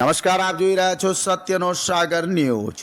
નમસ્કાર, આપ જોઈ રહ્યા છો સત્યનો સાગર ન્યૂઝ.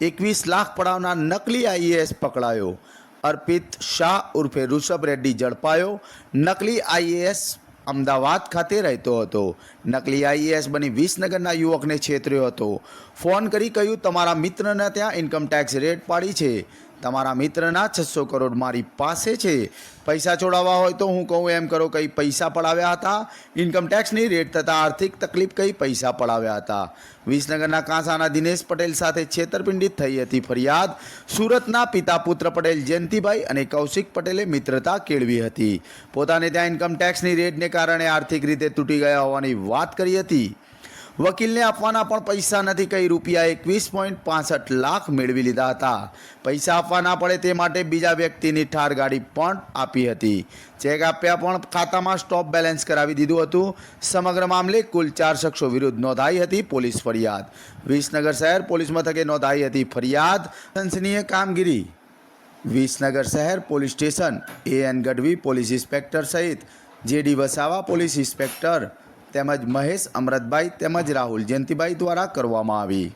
એકવીસ લાખ પડાવના નકલી આઈએએસ પકડાયો. અર્પિત શાહ ઉર્ફે ઋષભ રેડ્ડી ઝડપાયો. નકલી આઈએએસ અમદાવાદ ખાતે રહેતો હતો. નકલી આઈએએસ બની વિસનગરના યુવકને છેતર્યો હતો. ફોન કરી કહ્યું, તમારા મિત્રને ત્યાં ઇન્કમટેક્સ રેટ પાડી છે. તમારા મિત્રના છસો કરોડ મારી પાસે છે. પૈસા છોડાવવા હોય તો હું કહું, એમ કરો, કંઈ પૈસા પડાવ્યા હતા? ઇન્કમટેક્સની રેટ થતાં આર્થિક તકલીફ કઈ પૈસા પડાવ્યા હતા? વિસનગરના કાંસાના દિનેશ પટેલ સાથે છેતરપિંડી થઈ હતી ફરિયાદ. સુરતના પિતા પુત્ર પટેલ જયંતિભાઈ અને કૌશિક પટેલે મિત્રતા કેળવી હતી. પોતાને ત્યાં ઇન્કમટેક્સની રેટને કારણે આર્થિક રીતે તૂટી ગયા હોવાની વાત કરી હતી. વકીલને આપવાના પણ પૈસા નથી કહી રૂપિયા એકવીસ પોઈન્ટ પાસઠ લાખ મેળવી લીધા હતા. પૈસા આપવાના પડે તે માટે બીજા વ્યક્તિની ઠાર ગાડી પણ આપી હતી. ચેક આપ્યા પણ ખાતામાં સ્ટોપ બેલેન્સ કરાવી દીધું હતું. સમગ્ર મામલે કુલ ચાર શખ્સો વિરુદ્ધ નોંધાઈ હતી પોલીસ ફરિયાદ. વિસનગર શહેર પોલીસ મથકે નોંધાઈ હતી ફરિયાદ. સંસનીય કામગીરી. વિસનગર શહેર police station A N Gadhvi police inspector સહિત જેડી વસાવા પોલીસ ઇન્સ્પેક્ટર તેમજ મહેશ અમરતભાઈ તેમજ રાહુલ જયંતિભાઈ દ્વારા કરવામાં આવી.